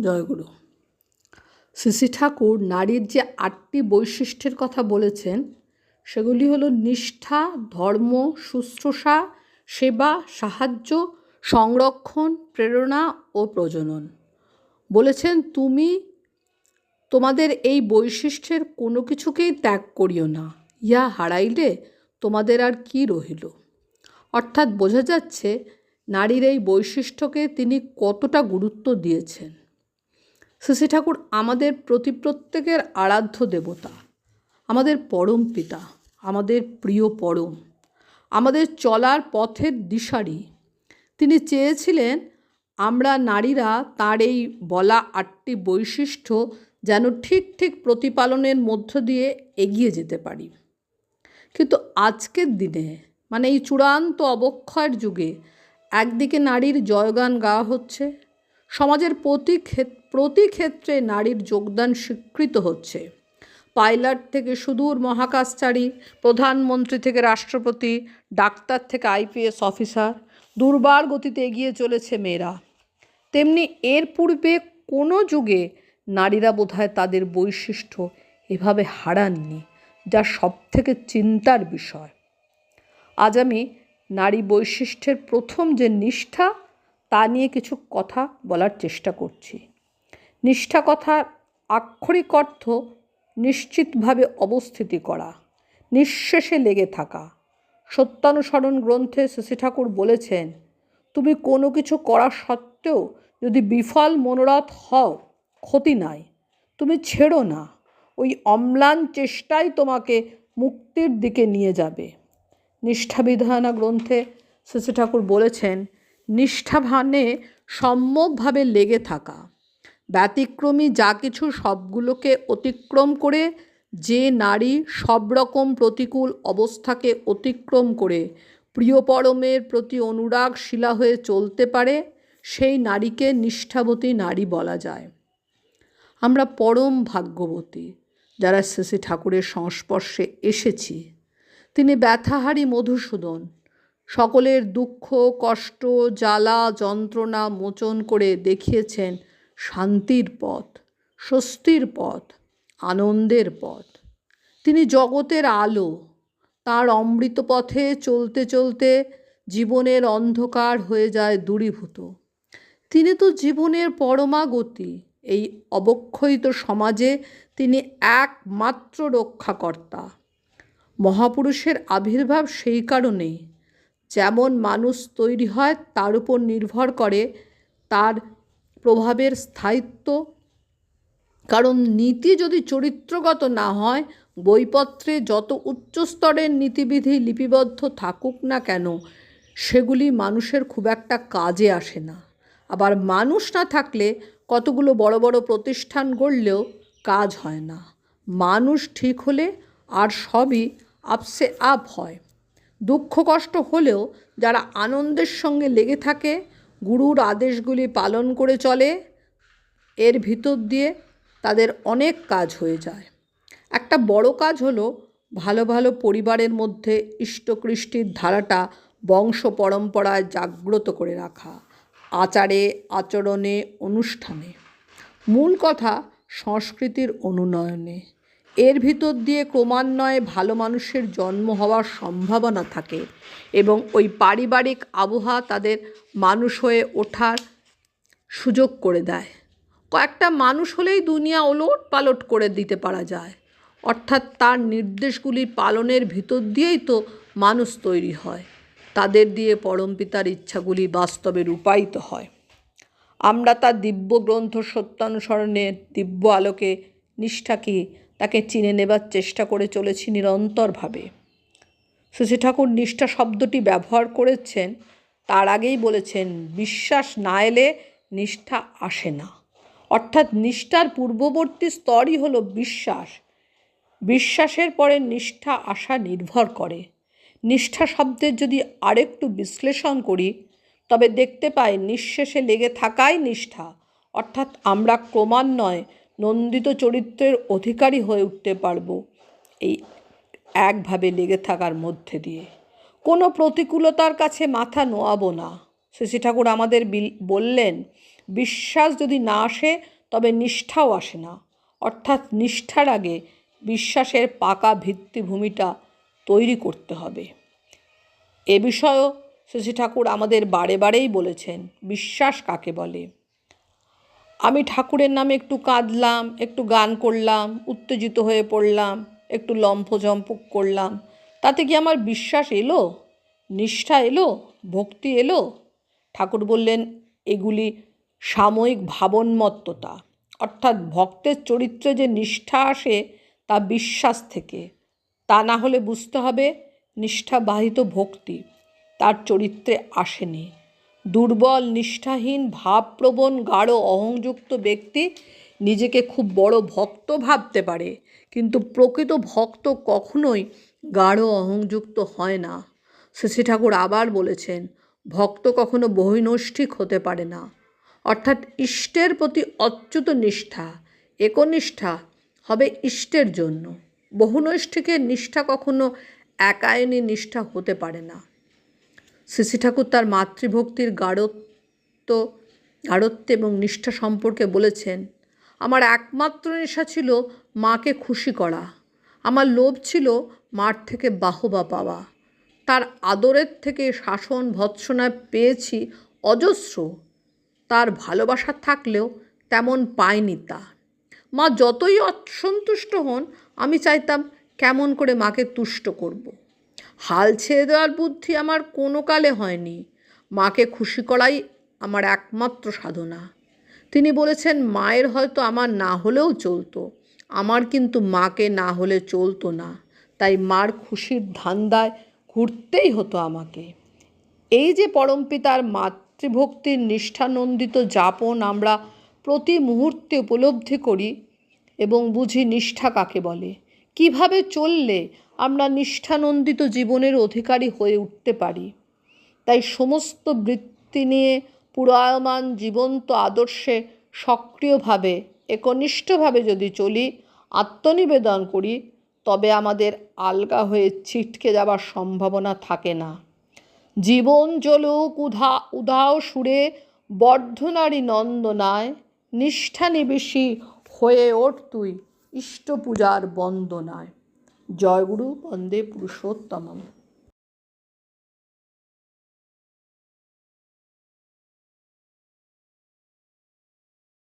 জয়গুরু। শ্রী ঠাকুর নারীর যে আটটি বৈশিষ্ট্যের কথা বলেছেন, সেগুলি হলো নিষ্ঠা, ধর্ম, শুশ্রূষা, সেবা, সাহায্য, সংরক্ষণ, প্রেরণা ও প্রজনন। বলেছেন, তুমি তোমাদের এই বৈশিষ্ট্যের কোনো কিছুকেই ত্যাগ করিও না। ইহা হারাইলে তোমাদের আর কি রহিল? অর্থাৎ বোঝা যাচ্ছে, নারীর এই বৈশিষ্ট্যকে তিনি কতটা গুরুত্ব দিয়েছেন। শ্রী ঠাকুর আমাদের প্রতি প্রত্যেকের আরাধ্য দেবতা, আমাদের পরম পিতা, আমাদের প্রিয় পরম, আমাদের চলার পথের দিশারি। তিনি চেয়েছিলেন আমরা নারীরা তার এই বলা আটটি বৈশিষ্ট্য যেন ঠিক ঠিক প্রতিপালনের মধ্য দিয়ে এগিয়ে যেতে পারি। কিন্তু আজকের দিনে মানে এই চূড়ান্ত অবক্ষয়ের যুগে, একদিকে নারীর জয়গান গাওয়া হচ্ছে সমাজের প্রতি প্রতি ক্ষেত্রে নারীর যোগদান স্বীকৃত হচ্ছে। পাইলট থেকে সুদূর মহাকাশচারী, প্রধানমন্ত্রী থেকে রাষ্ট্রপতি, ডাক্তার থেকে আইপিএস অফিসার, দুর্বার গতিতে এগিয়ে চলেছে মেয়েরা। তেমনি এর পূর্বে কোনো যুগে নারীরা বোধহয় তাদের বৈশিষ্ট্য এভাবে হারাননি, যা সব থেকে চিন্তার বিষয়। আজ আমি নারী বৈশিষ্ট্যের প্রথম যে নিষ্ঠা তা নিয়ে কিছু কথা বলার চেষ্টা করছি। নিষ্ঠা কথার আক্ষরিক অর্থ নিশ্চিতভাবে অবস্থিতি করা, নিঃশেষে লেগে থাকা। সত্যানুসরণ গ্রন্থে শশী ঠাকুর বলেছেন, তুমি কোনো কিছু করা সত্ত্বেও যদি বিফল মনোরথ হও, ক্ষতি নাই। তুমি ছেড়ো না। ওই অম্লান চেষ্টাই তোমাকে মুক্তির দিকে নিয়ে যাবে। নিষ্ঠাবিধানা গ্রন্থে শশী ঠাকুর বলেছেন নিষ্ঠাভানে সম্যকভাবে লেগে থাকা। ব্যতিক্রমী যা কিছু সবগুলোকে অতিক্রম করে, যে নারী সব রকম প্রতিকূল অবস্থাকে অতিক্রম করে প্রিয় পরমের প্রতি অনুরাগ শিলা হয়ে চলতে পারে, সেই নারীকে নিষ্ঠাবতী নারী বলা যায়। আমরা পরম ভাগ্যবতী, যারা শ্রী ঠাকুরের সংস্পর্শে এসেছি। তিনি ব্যথাহারী মধুসূদন সকলের দুঃখ, কষ্ট, জ্বালা, যন্ত্রণা মোচন করে দেখিয়েছেন শান্তির পথ, স্বস্তির পথ, আনন্দের পথ। তিনি জগতের আলো, তার অমৃত পথে চলতে চলতে জীবনের অন্ধকার হয়ে যায় দূরীভূত। তিনি তো জীবনের পরমাগতি, এই অবক্ষয়িত সমাজে তিনি একমাত্র রক্ষাকর্তা। মহাপুরুষের আবির্ভাব সেই কারণেই যেমন মানুষ তৈরি হয়, তার উপর নির্ভর করে তার প্রভাবের স্থায়িত্ব। কারণ নীতি যদি চরিত্রগত না হয়, বইপত্রে যত উচ্চ স্তরের নীতিবিধি লিপিবদ্ধ থাকুক না কেন, সেগুলি মানুষের খুব একটা কাজে আসে না। আবার মানুষ না থাকলে কতগুলো বড় বড় প্রতিষ্ঠান গড়লেও কাজ হয় না। মানুষ ঠিক হলে আর সবই আপসে আপ হয়। দুঃখ কষ্ট হলেও যারা আনন্দের সঙ্গে লেগে থাকে, গুরুর আদেশগুলি পালন করে চলে, এর ভিতর দিয়ে তাদের অনেক কাজ হয়ে যায়। একটা বড় কাজ হলো ভালো ভালো পরিবারের মধ্যে ইষ্টকৃষ্টির ধারাটা বংশ পরম্পরায় জাগ্রত করে রাখা, আচারে, আচরণে, অনুষ্ঠানে। মূল কথা সংস্কৃতির অনুনয়নে। এর ভিতর দিয়ে ক্রমান্বয়ে ভালো মানুষের জন্ম হওয়ার সম্ভাবনা থাকে এবং ওই পারিবারিক আবহাওয়া তাদের মানুষ হয়ে ওঠার সুযোগ করে দেয়। কয়েকটা মানুষ হলেই দুনিয়া ওলট পালট করে দিতে পারা যায়। অর্থাৎ তার নির্দেশগুলি পালনের ভিতর দিয়েই তো মানুষ তৈরি হয়। তাদের দিয়ে পরমপিতার ইচ্ছাগুলি বাস্তবে রূপায়িত হয়। আমরা তার দিব্য গ্রন্থ সত্যানুসরণের দিব্য আলোকে নিষ্ঠাকে তাকে চিনে নেবার চেষ্টা করে চলেছি নিরন্তরভাবে। শ্রী ঠাকুর নিষ্ঠা শব্দটি ব্যবহার করেছেন, তার আগেই বলেছেন, বিশ্বাস না এলে নিষ্ঠা আসে না। অর্থাৎ নিষ্ঠার পূর্ববর্তী স্তরই হলো বিশ্বাস। বিশ্বাসের পরে নিষ্ঠা আসা নির্ভর করে। নিষ্ঠা শব্দের যদি আরেকটু বিশ্লেষণ করি, তবে দেখতে পাই নিঃশেষে লেগে থাকাই নিষ্ঠা। অর্থাৎ আমরা ক্রমান্বয়ে নন্দিত চরিত্রের অধিকারী হয়ে উঠতে পারব এই একভাবে লেগে থাকার মধ্যে দিয়ে। কোনো প্রতিকূলতার কাছে মাথা নোয়াবো না। শশী ঠাকুর আমাদের বললেন, বিশ্বাস যদি না আসে, তবে নিষ্ঠাও আসে না। অর্থাৎ নিষ্ঠার আগে বিশ্বাসের পাকা ভিত্তিভূমিটা তৈরি করতে হবে। এ বিষয়েও শশী ঠাকুর আমাদের বারে বারেই বলেছেন, বিশ্বাস কাকে বলে? আমি ঠাকুরের নামে একটু কাঁদলাম, একটু গান করলাম, উত্তেজিত হয়ে পড়লাম, একটু লম্ফঝম্প করলাম। তাতে কি আমার বিশ্বাস এলো? নিষ্ঠা এলো? ভক্তি এলো? ঠাকুর বললেন, এগুলি সাময়িক ভাবনমত্ততা। অর্থাৎ ভক্তের চরিত্রে যে নিষ্ঠা আসে, তা বিশ্বাস থেকে। তা না হলে বুঝতে হবে, নিষ্ঠাবাহিত ভক্তি তার চরিত্রে আসেনি। দুর্বল, নিষ্ঠাহীন, ভাবপ্রবণ, গাঢ়, অহংযুক্ত ব্যক্তি নিজেকে খুব বড় ভক্ত ভাবতে পারে। কিন্তু প্রকৃত ভক্ত কখনোই গাঢ়, অহংযুক্ত হয় না। শ্রী ঠাকুর আবার বলেছেন, ভক্ত কখনো বহিনষ্ঠিক হতে পারে না। অর্থাৎ ইষ্টের প্রতি অচ্যুত নিষ্ঠা, একনিষ্ঠা হবে ইষ্টের জন্য। বহুনৈষ্ঠিকের নিষ্ঠা কখনো একায়নী নিষ্ঠা হতে পারে না। শ্রী ঠাকুর তার মাতৃভক্তির গাঢ়ত্ব গাঢ়ত্ব এবং নিষ্ঠা সম্পর্কে বলেছেন, আমার একমাত্র নেশা ছিল মাকে খুশি করা। আমার লোভ ছিল মার থেকে বাহবা পাওয়া। তার আদরের থেকে শাসন ভৎসনা পেয়েছি অজস্র। তার ভালোবাসা থাকলেও তেমন পায়নি তা। মা যতই অসন্তুষ্ট হন, আমি চাইতাম কেমন করে মাকে তুষ্ট করব। হাল ছেড়ে দেওয়ার বুদ্ধি আমার কোনো কালে হয়নি। মাকে খুশি করাই আমার একমাত্র সাধনা। তিনি বলেছেন, মায়ের হয়তো আমার না হলেও চলতো। আমার কিন্তু মাকে না হলে চলতো না। তাই মার খুশির ধান্দায় ঘুরতেই হতো আমাকে। এই যে পরমপিতার মাতৃভক্তির নিষ্ঠানন্দিত যাপন আমরা প্রতি মুহূর্তে উপলব্ধি করি এবং বুঝি নিষ্ঠা কাকে বলে? কীভাবে চললে আমরা নিষ্ঠানন্দিত জীবনের অধিকারী হয়ে উঠতে পারি? তাই সমস্ত বৃত্তি নিয়ে পুরায়মান জীবন্ত আদর্শে সক্রিয়ভাবে, একনিষ্ঠভাবে যদি চলি, আত্মনিবেদন করি, তবে আমাদের আলগা হয়ে ছিটকে যাবার সম্ভাবনা থাকে না। জীবন জলুক উধা, উধাও সুরে বর্ধনারী নন্দনায় নিষ্ঠা নিবেশী হয়ে ওঠ তুই। ইষ্ট পূজার বন্দনায়। জয়গুরু বন্দে পুরুষোত্তমম।